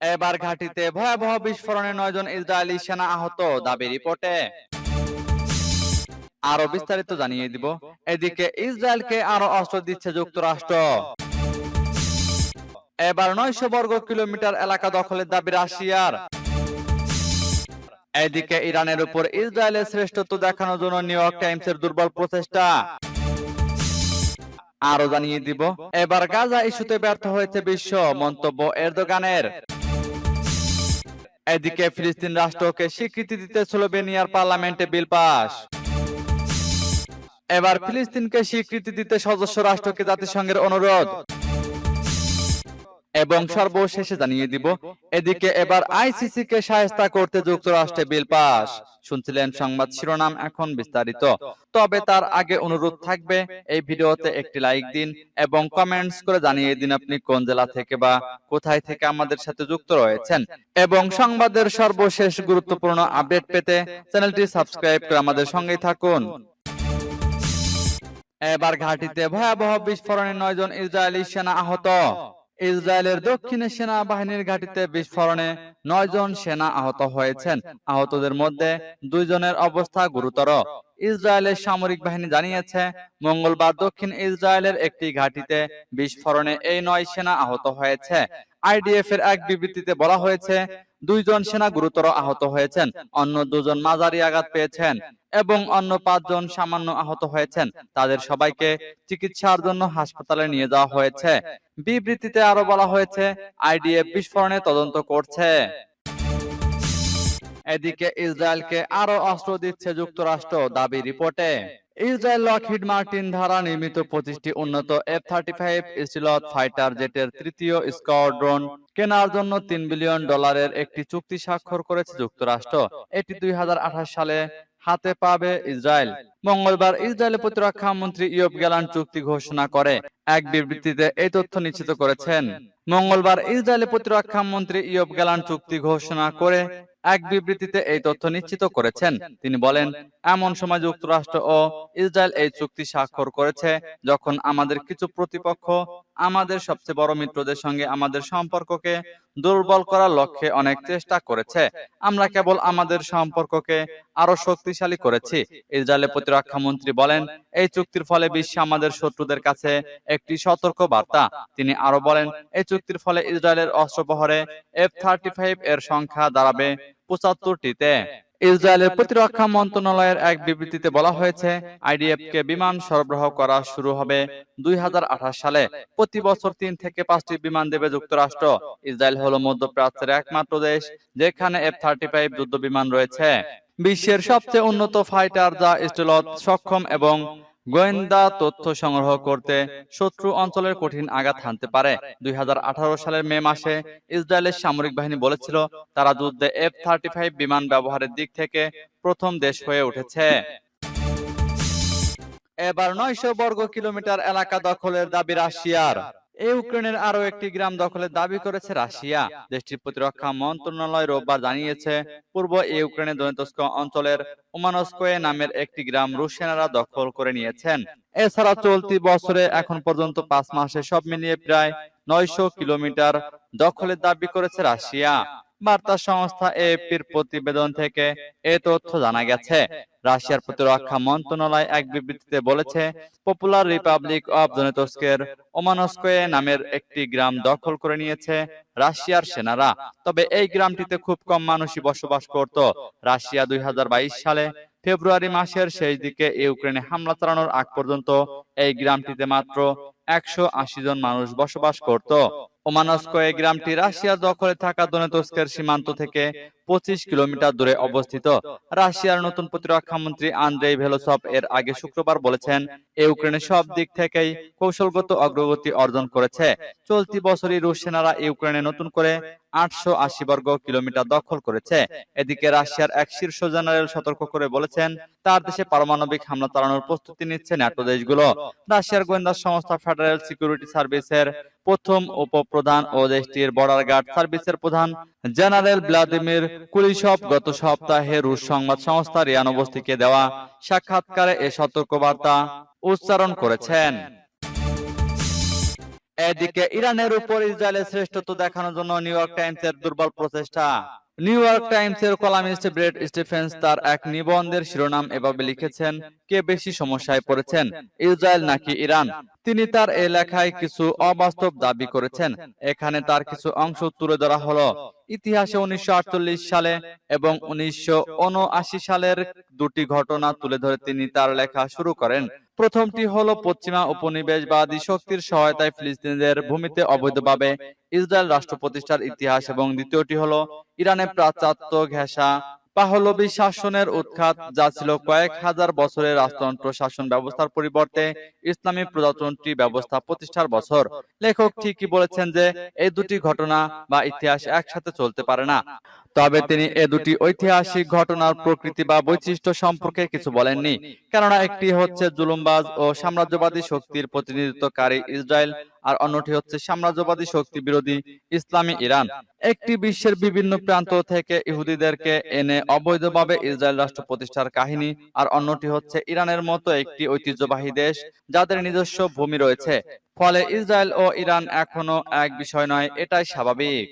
এবার ঘাঁটিতে ভয়াবহ বিস্ফোরণে নয়জন ইসরায়েলি সেনা আহত দাবি রিপোর্টে। আরও বিস্তারিত জানিয়ে দিব। এদিকে ইসরায়েলকে আরও অস্ত্র দিচ্ছে যুক্তরাষ্ট্র। এবার নয়শো বর্গ কিলোমিটার এলাকা দখলের দাবি রাশিয়ার। এদিকে ইরানের উপর ইসরায়েলের শ্রেষ্ঠত্ব দেখানোর জন্য নিউ ইয়র্ক টাইমসের দুর্বল প্রচেষ্টা। আরও জানিয়ে দিব। এবার গাজা ইস্যুতে ব্যর্থ হয়েছে বিশ্ব মন্তব্য এরদোগানের। এদিকে ফিলিস্তিন রাষ্ট্রকে স্বীকৃতি দিতে স্লোভেনিয়ার পার্লামেন্টে বিল পাস। এবার ফিলিস্তিনকে স্বীকৃতি দিতে সদস্য রাষ্ট্রকে জাতিসংঘের অনুরোধ। এবং সর্বশেষে জানিয়ে দিব এদিকে এবার আইসিসি কে সাহায্য করতে যুক্তরাষ্ট্রে বিল পাস। শুনছিলেন সংবাদ শিরোনাম এখন বিস্তারিত। তবে তার আগে অনুরোধ থাকবে এই ভিডিওতে একটি লাইক দিন এবং কমেন্টস করে জানিয়ে দিন আপনি কোন জেলা থেকে বা কোথায় থেকে আমাদের সাথে যুক্ত রয়েছেন। এবং সংবাদের সর্বশেষ গুরুত্বপূর্ণ আপডেট পেতে চ্যানেলটি সাবস্ক্রাইব করে আমাদের সঙ্গেই থাকুন। এবার ঘাটিতে ভয়াবহ বিস্ফোরণে নয়জন ইসরায়েলি সেনা আহত ইসরায়েলের দক্ষিণে সেনাবাহিনীর ঘাটিতে বিস্ফোরণে নয়জন সেনা আহত হয়েছেন। আহতদের মধ্যে দুইজনের অবস্থা গুরুতর। ইসরায়েলের সামরিক বাহিনী জানিয়েছে, মঙ্গলবার দক্ষিণ ইসরায়েলের একটি ঘাটিতে বিস্ফোরণে এই নয় সেনা আহত হয়েছে। আইডিএফ এর এক বিবৃতিতে বলা হয়েছে দুইজন সেনা গুরুতর আহত হয়েছেন, অন্য দুজন মাঝারি আঘাত পেয়েছেন এবং অন্য পাঁচজন সামান্য আহত হয়েছেন। তাদের সবাইকে চিকিৎসার জন্য হাসপাতালে নিয়ে যাওয়া হয়েছে। বিবৃতিতে আরও বলা হয়েছে, আইডিএফ বিস্ফোরণে তদন্ত করছে। এদিকে ইসরায়েলকে আরও অস্ত্র দিচ্ছে যুক্তরাষ্ট্র, দাবি রিপোর্টে। ইসরায়েল লকহিড মার্টিন দ্বারা নির্মিত পঁচিশটি উন্নত F thirty five stealth fighter জেটের তৃতীয় স্কোয়াড্রন, কেনার জন্য তিন বিলিয়ন ডলারের একটি চুক্তি স্বাক্ষর করেছে যুক্তরাষ্ট্র। এটি দুই হাজার আঠাশ সালে হাতে পাবে ইসরায়েল। মঙ্গলবার ইসরায়েলের প্রতিরক্ষা মন্ত্রী ইয়ব গ্যালান চুক্তি ঘোষণা করে। এক বিবৃতিতে এই তথ্য নিশ্চিত করেছেন। মঙ্গলবার ইসরায়েলের প্রতিরক্ষা মন্ত্রী ইয়ব গ্যালান চুক্তি ঘোষণা করে এক বিবৃতিতে এই তথ্য নিশ্চিত করেছেন। তিনি বলেন এমন সময় যুক্তরাষ্ট্র ও ইসরায়েল এই চুক্তি স্বাক্ষর করেছে যখন আমাদের কিছু প্রতিপক্ষ আমাদের সবচেয়ে বড় মিত্রদের সঙ্গে আমাদের সম্পর্ককে দুর্বল করার লক্ষ্যে অনেক চেষ্টা করেছে। আমরা কেবল আমাদের সম্পর্ককে আরও শক্তিশালী করেছি। ইসরায়েলের প্রতিরক্ষা মন্ত্রী বলেন, এই চুক্তির ফলে বিশ্বে আমাদের শত্রুদের কাছে একটি সতর্ক বার্তা তিনি আরও বলেন, এই চুক্তির ফলে ইসরায়েলের অস্ত্রবহরে এফ থার্টি ফাইভ এর সংখ্যা দাঁড়াবে পঁচাত্তরটিতে। ইসরায়েলের প্রতিরক্ষা মন্ত্রণালয়ের এক বিবৃতিতে বলা হয়েছে আইডিএফ কে বিমান সরবরাহ করা শুরু হবে দুই হাজার আঠাশ সালে। প্রতি বছর তিন থেকে পাঁচটি বিমান দেবে যুক্তরাষ্ট্র। ইসরায়েল হল মধ্যপ্রাচ্যের একমাত্র দেশ যেখানে এফ থার্টি ফাইভ যুদ্ধ বিমান রয়েছে। বিশ্বের সবচেয়ে উন্নত ফাইটার যা স্টেলত সক্ষম এবং গোয়েন্দা তথ্য সংগ্রহ করতে শত্রু অঞ্চলের কঠিন আঘাত হানতে পারে। দুই হাজার আঠারো সালের মে মাসে ইসরায়েলের সামরিক বাহিনী বলেছিল, তারা যুদ্ধে এফ থার্টি ফাইভ বিমান ব্যবহারের দিক থেকে প্রথম দেশ হয়ে উঠেছে। এবার নয়শো বর্গ কিলোমিটার এলাকা দখলের দাবি রাশিয়ার। ইউক্রেনের আরও একটি গ্রাম দখলের দাবি করেছে রাশিয়া। দেশটির প্রতিরক্ষা মন্ত্রণালয় রোববার জানিয়েছে, পূর্ব ইউক্রেনের দনিতস্ক অঞ্চলের ওমানস্কোয়ে নামের একটি গ্রাম রুশ সেনারা দখল করে নিয়েছেন। এছাড়া চলতি বছরে এখন পর্যন্ত পাঁচ মাসে সব মিলিয়ে প্রায় নয়শো কিলোমিটার দখলের দাবি করেছে রাশিয়া। বার্তা সংস্থা এএপির প্রতিবেদন থেকে এ তথ্য জানা গেছে। রাশিয়ার প্রতিরক্ষা মন্ত্রণালয় এক বিবৃতিতে বলেছে, পপুলার রিপাবলিক অব দনেতস্কের ওমানস্কয়ে নামের একটি গ্রাম দখল করে নিয়েছে রাশিয়ার সেনারা। তবে এই গ্রামটিতে খুব কম মানুষই বসবাস করত। রাশিয়া দুই হাজার বাইশ সালে ফেব্রুয়ারি মাসের শেষ দিকে ইউক্রেনে হামলা চালানোর আগ পর্যন্ত এই গ্রামটিতে মাত্র একশো আশি জন মানুষ বসবাস করত। গ্রামটি রাশিয়ার দখলে থাকা সীমান্ত থেকে পঁচিশ কিলোমিটার দূরে অবস্থিত। রাশিয়ার নতুন আন্দ্রেই এর আগে শুক্রবার বলেছেন ইউক্রেনের সব দিক থেকেই কৌশলগত অগ্রগতি অর্জন করেছে। চলতি বছরই রুশ সেনারা ইউক্রেনে নতুন করে আটশো আশি বর্গ কিলোমিটার দখল করেছে। এদিকে রাশিয়ার এক শীর্ষ জেনারেল সতর্ক করে বলেছেন, তার দেশে পারমাণবিক হামলা চালানোর প্রস্তুতি নিচ্ছে ন্যাটো দেশগুলো। রাশিয়ার গোয়েন্দা সংস্থা ফেডারেল সিকিউরিটি সার্ভিসের প্রথম উপপ্রধান ও দেশটির বর্ডার গার্ড সার্ভিসের প্রধান জেনারেল ভ্লাদিমির কুলিশভ গত সপ্তাহে রুশ সংবাদ সংস্থা রিয়ানবস্তিকে দেওয়া সাক্ষাৎকারে এ সতর্কবার্তা উচ্চারণ করেছেন। এদিকে ইরানের উপর ইসরায়েলের শ্রেষ্ঠত্ব দেখানোর জন্য নিউ ইয়র্ক টাইমসের দুর্বল প্রচেষ্টা। নিউ ইয়র্ক টাইমসের কলামিস্ট ব্রেড স্টিফেন্স তার এক নিবন্ধের শিরোনাম এভাবে লিখেছেন, কে বেশি সমস্যায় পড়েছেন, ইসরায়েল নাকি ইরান? তিনি তার এই লেখায় কিছু অবাস্তব দাবি করেছেন। এখানে তার কিছু অংশ তুলে ধরা হলো, ইতিহাসে উনিশশো আটচল্লিশ সালে এবং উনিশশো উনআশি সালের দুটি ঘটনা তুলে ধরে তিনি তার লেখা শুরু করেন। প্রথমটি হলো পশ্চিমা উপনিবেশবাদী শক্তির সহায়তায় ফিলিস্তিনিদের ভূমিতে অবৈধভাবে ইসরায়েল রাষ্ট্র প্রতিষ্ঠার ইতিহাস এবং দ্বিতীয়টি হলো ইরানে প্রাচ্যাত্য ঘেঁষা পাহলবি শাসনের উৎখাত, যা ছিল কয়েক হাজার বছরের রাজতন্ত্র শাসন ব্যবস্থার পরিবর্তে ইসলামী প্রজাতন্ত্রী ব্যবস্থা প্রতিষ্ঠার বছর। লেখক ঠিকই বলেছেন যে, এই দুটি ঘটনা বা ইতিহাস একসাথে চলতে পারে না। তবে তিনি এ দুটি ঐতিহাসিক ঘটনার প্রকৃতি বা বৈশিষ্ট্য সম্পর্কে কিছু বলেননি। কেননা একটি হচ্ছে জুলুমবাজ ও সাম্রাজ্যবাদী শক্তির প্রতিনিধিত্বকারী ইসরায়েল আর অন্যটি হচ্ছে সাম্রাজ্যবাদী শক্তি বিরোধী ইসলামী ইরান। একটি বিশ্বের বিভিন্ন প্রান্ত থেকে ইহুদিদেরকে এনে অবৈধভাবে ইসরায়েল রাষ্ট্র প্রতিষ্ঠার কাহিনী আর অন্যটি হচ্ছে ইরানের মতো একটি ঐতিহ্যবাহী দেশ যাদের নিজস্ব ভূমি রয়েছে। ফলে ইসরায়েল ও ইরান এখনও এক বিষয় নয় এটাই স্বাভাবিক।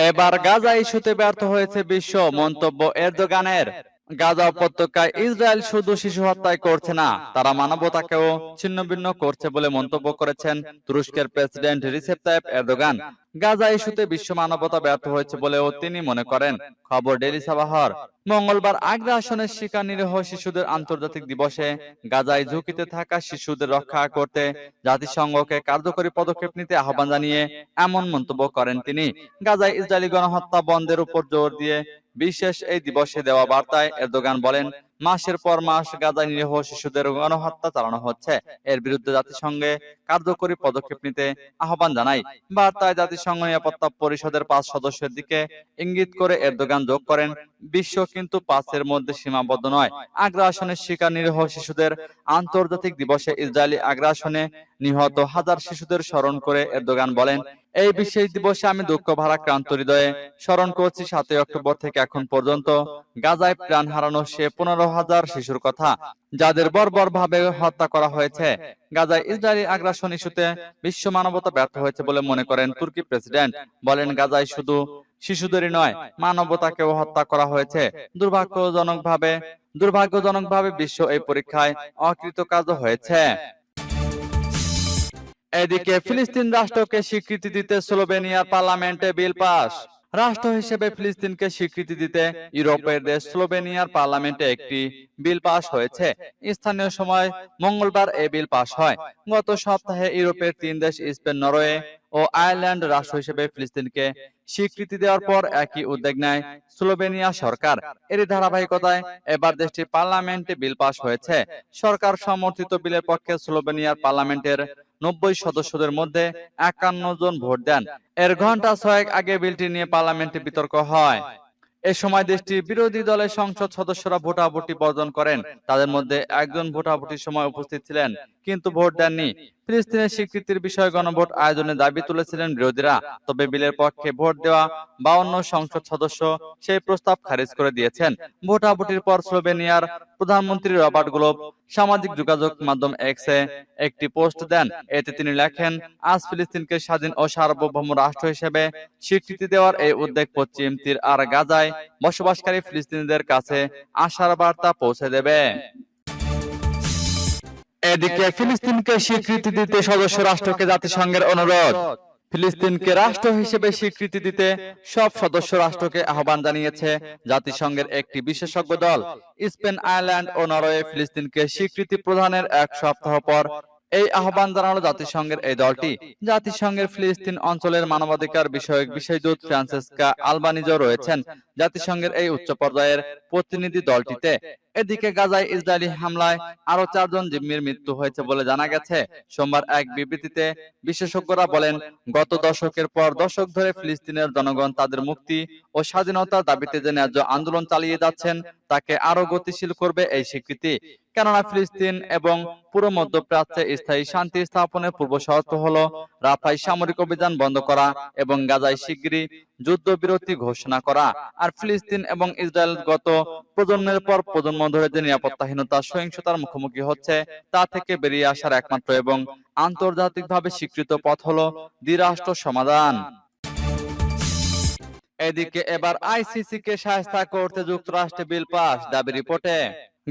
এবার গাজা ইস্যুতে ব্যর্থ হয়েছে বিশ্ব মন্তব্য এর এরদোগানের। গাজা উপত্যকায় ইসরায়েল শুধু শিশু হত্যাই করছে না, তারা মানবতাকেও ছিন্নভিন্ন করছে বলে মন্তব্য করেছেন তুরস্কের president Recep Tayyip Erdogan. Gaza ইস্যুতে বিশ্ব মানবতা ব্যর্থ হয়েছে বলেও তিনি মনে করেন। খবর ডেলি সাবাহর মঙ্গলবার আগ্রা আসনের শিকার নিরীহ শিশুদের আন্তর্জাতিক দিবসে গাজায় ঝুঁকিতে থাকা শিশুদের রক্ষা করতে জাতিসংঘকে কার্যকরী পদক্ষেপ নিতে আহ্বান জানিয়ে এমন মন্তব্য করেন তিনি। গাজায় ইসরায়েলি গণহত্যা বন্ধের উপর জোর দিয়ে বিশেষ এই দিবসে দেওয়া বার্তায় এরদোগান বলেন, মাসের পর মাস গাজায় নিরীহ শিশুদের গণহত্যা চালানো হচ্ছে। এর বিরুদ্ধে জাতিসংঘে কার্যকরী পদক্ষেপ নিতে আহ্বান জানাই। বার্তায় জাতিসংঘ নিরাপত্তা পরিষদের পাঁচ সদস্যের দিকে ইঙ্গিত করে এরদোগান যোগ করেন, বিশ্ব কিন্তু পাঁচের মধ্যে সীমাবদ্ধ নয়। আগ্রাসনের শিকার নিরীহ শিশুদের আন্তর্জাতিক দিবসে ইসরায়েলি আগ্রাসনে নিহত হাজার শিশুদের স্মরণ করে এরদোগান বলেন এই বিশেষ দিবসে আমি দুঃখ, ভারাক্রান্ত হৃদয়ে স্মরণ করছি সাতই অক্টোবর থেকে এখন পর্যন্ত। গাজায় প্রাণ হারানো সে পনেরো হাজার শিশুর কথা, যাদের বর্বর ভাবে হত্যা করা হয়েছে। গাজায় ইসরায়েলি আগ্রাসন ইস্যুতে বিশ্ব মানবতা ব্যর্থ হয়েছে বলে মনে করেন তুর্কি প্রেসিডেন্ট। বলেন, গাজায় শুধু শিশুদেরই নয়, মানবতাকেও হত্যা করা হয়েছে। দুর্ভাগ্যজনকভাবে দুর্ভাগ্যজনকভাবে বিশ্ব এই পরীক্ষায় অকৃতকার্য হয়েছে। এদিকে ফিলিস্তিন রাষ্ট্রকে স্বীকৃতি দিতে স্লোভেনিয়ার পার্লামেন্টে বিল পাস। রাষ্ট্র হিসেবে ফিলিস্তিনকে স্বীকৃতি দিতে ইউরোপের দেশ স্লোভেনিয়ার পার্লামেন্টে একটি বিল পাস হয়েছে। স্থানীয় সময় মঙ্গলবার এই বিল পাস হয়। গত সপ্তাহে ইউরোপের তিন দেশ স্পেন, নরওয়ে ও আয়ারল্যান্ড রাষ্ট্র হিসেবে ফিলিস্তিনকে স্বীকৃতি দেওয়ার পর একই উদ্যোগ নেয় স্লোভেনিয়া সরকার। এর ধারাবাহিকতায় এবার দেশটির পার্লামেন্টে বিল পাস হয়েছে। সরকার সমর্থিত বিলের পক্ষে স্লোভেনিয়ার পার্লামেন্টের নব্বই সদস্যদের মধ্যে একান্ন জন ভোট দেন। এর ঘণ্টা ছয়েক আগে বিলটি নিয়ে পার্লামেন্টে বিতর্ক হয়। এ সময় দেশটির বিরোধী দলের সংসদ সদস্যরা ভোটাভুটি বর্জন করেন। তাদের মধ্যে একজন ভোটাভুটির সময় উপস্থিত ছিলেন, কিন্তু ভোট দেননি। ফিলিস্তিনের স্বীকৃতির বিষয়ে গণভোট আয়োজনের দাবি তুলেছিলেন বিরোধীরা। তবে বিলের পক্ষে ভোট দেওয়া বাউন্ন সংসদ সদস্য সেই প্রস্তাব খারিজ করে দিয়েছেন। ভোটাভুটির পর স্লোভেনিয়ার প্রধানমন্ত্রী রবার্ট গ্লোব সামাজিক যোগাযোগ মাধ্যম এক্সে একটি পোস্ট দেন। এতে তিনি লেখেন, আজ ফিলিস্তিনকে স্বাধীন ও সার্বভৌম রাষ্ট্র হিসেবে স্বীকৃতি দেওয়ার এই উদ্যোগ পশ্চিম তীর আর গাজায় বসবাসকারী ফিলিস্তিনিদের কাছে আশার বার্তা পৌঁছে দেবে। এদিকে ফিলিস্তিনকে স্বীকৃতি দিতে সদস্য রাষ্ট্রকে জাতিসংঘের অনুরোধ। ফিলিস্তিনকে রাষ্ট্র হিসেবে স্বীকৃতি দিতে সব সদস্য রাষ্ট্রকে আহ্বান জানিয়েছে জাতিসংঘের একটি বিশেষজ্ঞ দল। স্পেন, আয়ারল্যান্ড ও নরওয়ে ফিলিস্তিনকে স্বীকৃতি প্রদানের এক সপ্তাহ পর এই আহ্বান জানালো জাতিসংঘের এই দলটি। জাতিসংঘের ফিলিস্তিন অঞ্চলের মানবাধিকার বিষয়ক বিষয়দূত ফ্রান্সেসকা আলবানিজো রয়েছেন। জাতিসংঘের এই উচ্চ পর্যায়ের প্রতিনিধি দলটিতে এদিকে গাজায় ইসরায়েলি হামলায় আরও চারজন জিম্মির মৃত্যু হয়েছে বলে জানা গেছে। সোমবার এক বিবৃতিতে বিশেষজ্ঞরা বলেন, গত দশকের পর দশক ধরে ফিলিস্তিনের জনগণ তাদের মুক্তি ও স্বাধীনতার দাবিতে যে ন্যায্য আন্দোলন চালিয়ে যাচ্ছেন, তাকে আরও গতিশীল করবে এই স্বীকৃতি। কেননা ফিলিস্তিন এবং পুরো মধ্যপ্রাচ্যে স্থায়ী শান্তি স্থাপনের পূর্ব শর্ত হলো রাফাই সামরিক অভিযান বন্ধ করা এবং গাজায় শিগগিরই যুদ্ধবিরতি ঘোষণা করা। আর ফিলিস্তিন এবং ইসরায়েল গত প্রজন্মের পর প্রজন্ম ধরে যে নিরাপত্তাহীনতা, সহিংসতার মুখোমুখি হচ্ছে, তা থেকে বেরিয়ে আসার একমাত্র এবং আন্তর্জাতিকভাবে স্বীকৃত পথ হল দ্বিরাষ্ট্র সমাধান। এদিকে এবার আইসিসি কে সাহায্য করতে যুক্তরাষ্ট্রে বিল পাস দাবি রিপোর্টে।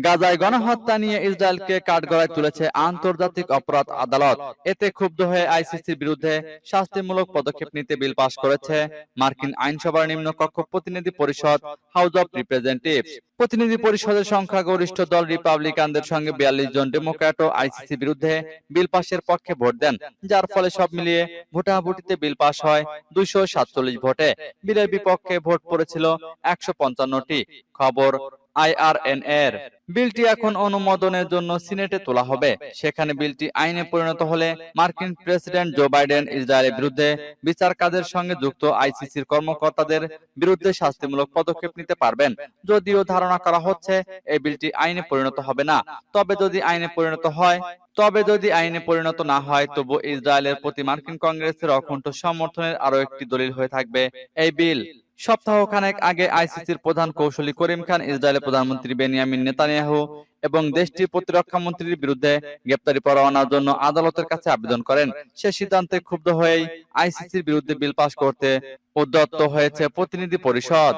গাজায় গণহত্যা নিয়ে ইসরায়েলকে কাঠগড়ায় তুলেছে আন্তর্জাতিক অপরাধ আদালত। এতে ক্ষুব্ধ হয়ে আইসিসির বিরুদ্ধে শাস্তিমূলক পদক্ষেপ নিতে বিল পাস করেছে মার্কিন আইনসভার নিম্নকক্ষ প্রতিনিধি পরিষদ হাউস অব রিপ্রেজেন্টেটিভস। প্রতিনিধি পরিষদের সংখ্যাগরিষ্ঠ দল রিপাবলিকানদের সঙ্গে বিয়াল্লিশ জন ডেমোক্র্যাটও আইসিসি বিরুদ্ধে বিল পাশের পক্ষে ভোট দেন, যার ফলে সব মিলিয়ে ভোটাভুটিতে বিল পাশ হয় দুইশো সাতচল্লিশ ভোটে। বিলের বিপক্ষে ভোট পড়েছিল একশো পঞ্চান্নটি। খবর আইআরএন এর বিলটি এখন অনুমোদনের জন্য সিনেটে তোলা হবে। সেখানে বিলটি আইনে পরিণত হলে মার্কিন প্রেসিডেন্ট জো বাইডেন ইসরায়েলের বিরুদ্ধে বিচার কাজের সঙ্গে যুক্ত আইসিসির কর্মকর্তাদের বিরুদ্ধে শাস্তিমূলক পদক্ষেপ নিতে পারবেন। যদিও ধারণা করা হচ্ছে এই বিলটি আইনে পরিণত হবে না। তবে যদি আইনে পরিণত হয়, তবে যদি আইনে পরিণত না হয়, তবু ইসরায়েলের প্রতি মার্কিন কংগ্রেসের অখণ্ড সমর্থনের আরও একটি দলিল হয়ে থাকবে। এই বিল সপ্তাহখানেক আগে আইসিসির প্রধান কৌশলী করিম খান ইসরায়েলের প্রধানমন্ত্রী বেনিয়ামিন নেতানিয়াহু এবং দেশটির প্রতিরক্ষা মন্ত্রীর বিরুদ্ধে গ্রেপ্তারি পরোয়ানার জন্য আদালতের কাছে আবেদন করেন। সে সিদ্ধান্তে ক্ষুব্ধ হয়েই আইসিসির বিরুদ্ধে বিল পাস করতে উদ্যত হয়েছে প্রতিনিধি পরিষদ।